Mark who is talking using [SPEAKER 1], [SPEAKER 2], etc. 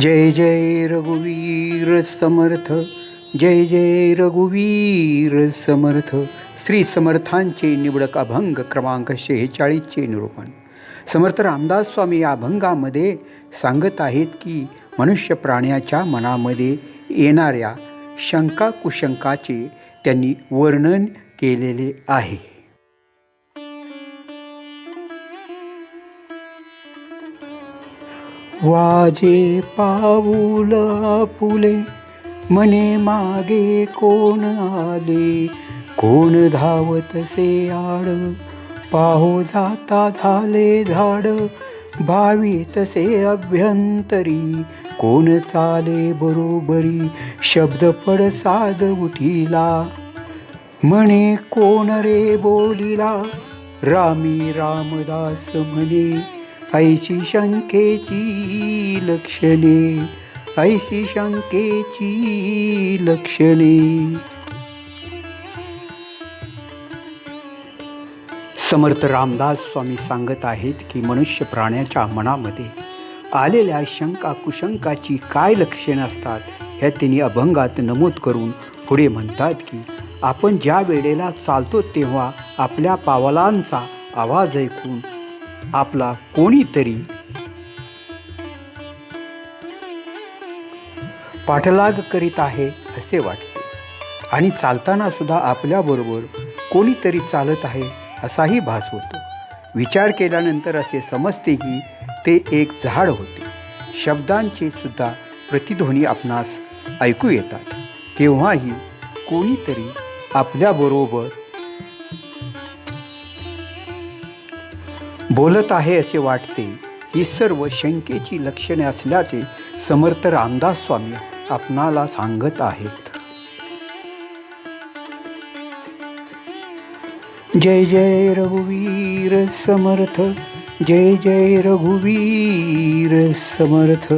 [SPEAKER 1] जय जय रघुवीर समर्थ जय जय रघुवीर समर्थ. श्री समर्थांचे निवडक अभंग क्रमांक शेहेचाळीसचे निरूपण. समर्थ रामदास स्वामी या अभंगामध्ये सांगत आहेत की मनुष्य प्राण्याच्या मनामध्ये येणाऱ्या शंका कुशंकाचे त्यांनी वर्णन केलेले आहे. वाजे पाऊल आपुले मने मागे कोण आले? कोण धावत से आड? पाहो जाता झाले झाड भावी तसे अभ्यंतरी. कोण चाले बरोबरी? शब्द पडसाद उठिला. म्हणे कोण रे बोलिला? रामी रामदास म्हणे ऐशी शंकेची लक्षणे ऐशी शंकेची लक्षणे. समर्थ रामदास स्वामी सांगत आहेत की मनुष्य प्राण्याच्या मनामध्ये आलेल्या शंका कुशंकाची काय लक्षणं असतात हे त्यांनी अभंगात नमूद करून पुढे म्हणतात की आपण ज्या वेळेला चालतो तेव्हा आपल्या पावलांचा आवाज ऐकून आपला कोणीतरी पाठलाग करीत आहे असे वाटते. आणि चालताना सुद्धा आपल्याबरोबर कोणीतरी चालत आहे असाही भास होतो. विचार केल्यानंतर असे समजते की ते एक झाड होते. शब्दांचे सुद्धा प्रतिध्वनी आपणास ऐकू येतात. तेव्हाही कोणीतरी आपल्याबरोबर बोलत आहे असे वाटते. ही सर्व शंकेची लक्षणे असल्याचे समर्थ रामदास स्वामी आपणाला सांगत आहेत. जय जय रघुवीर समर्थ जय जय रघुवीर समर्थ.